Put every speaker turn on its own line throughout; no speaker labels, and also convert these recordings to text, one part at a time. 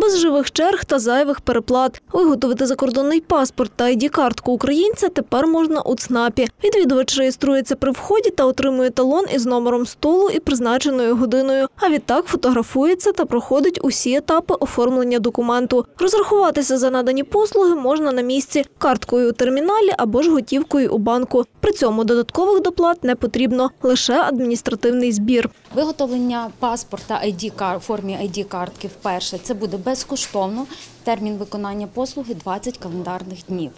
Без живих черг та зайвих переплат. Виготовити закордонний паспорт та ID-картку українця тепер можна у ЦНАПі. Відвідувач реєструється при вході та отримує талон із номером столу і призначеною годиною. А відтак фотографується та проходить усі етапи оформлення документу. Розрахуватися за надані послуги можна на місці карткою у терміналі або ж готівкою у банку. При цьому додаткових доплат не потрібно лише адміністративний збір.
Виготовлення паспорта ID в формі ID картки вперше це буде безкоштовно. Термін виконання послуги 20 календарних днів.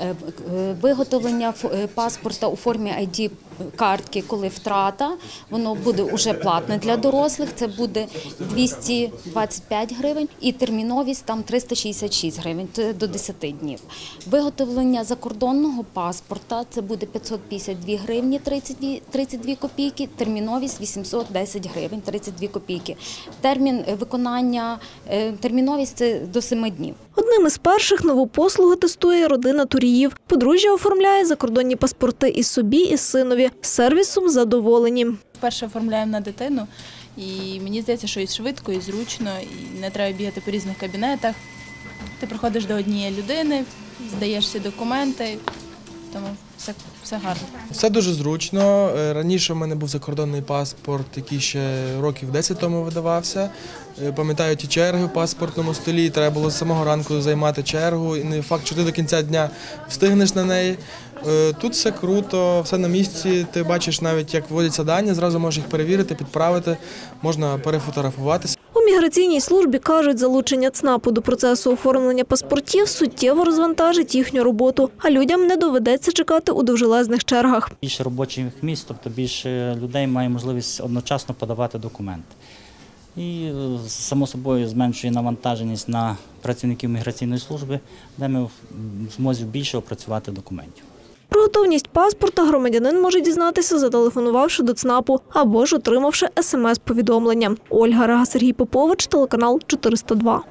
Е, е, Виготовлення е, паспорта у формі ID картки, коли втрата, воно буде уже платне для дорослих. Це буде 225 гривень і терміновість там 366 гривень. Це до 10 днів. Виготовлення закордонного паспорта це буде 552 гривні 32, 32 копійки, терміновість 810 гривень 32 копійки. Термін виконання, терміновість це до 7 днів.
Одним із перших нову послугу тестує родина Туріїв. Подружжя оформляє закордонні паспорти і собі, і синові. Сервісом задоволені.
Перше оформляємо на дитину, і мені здається, що і швидко, і зручно, і не треба бігати по різних кабінетах. Ти приходиш до однієї людини, здаєш всі документи, тому все, все гарно.
Все дуже зручно. Е, Раніше в мене був закордонний паспорт, який ще років 10 тому видавався. Е, Пам'ятаю ті черги в паспортному столі. Треба було з самого ранку займати чергу. І не факт, що ти до кінця дня встигнеш на неї. Е, Тут все круто, все на місці. Ти бачиш навіть, як вводяться дані, зразу можеш їх перевірити, підправити, можна перефотографуватися.
Міграційній службі кажуть, залучення ЦНАПу до процесу оформлення паспортів суттєво розвантажить їхню роботу, а людям не доведеться чекати у довжелезних чергах.
Більше робочих місць, тобто більше людей має можливість одночасно подавати документи. І е, само собою зменшує навантаженість на працівників міграційної служби, де ми змозі більше опрацювати документів.
Готовність паспорта громадянин може дізнатися, зателефонувавши до ЦНАПу або ж отримавши смс-повідомлення. Ольга Рега, Сергій Попович, телеканал 402.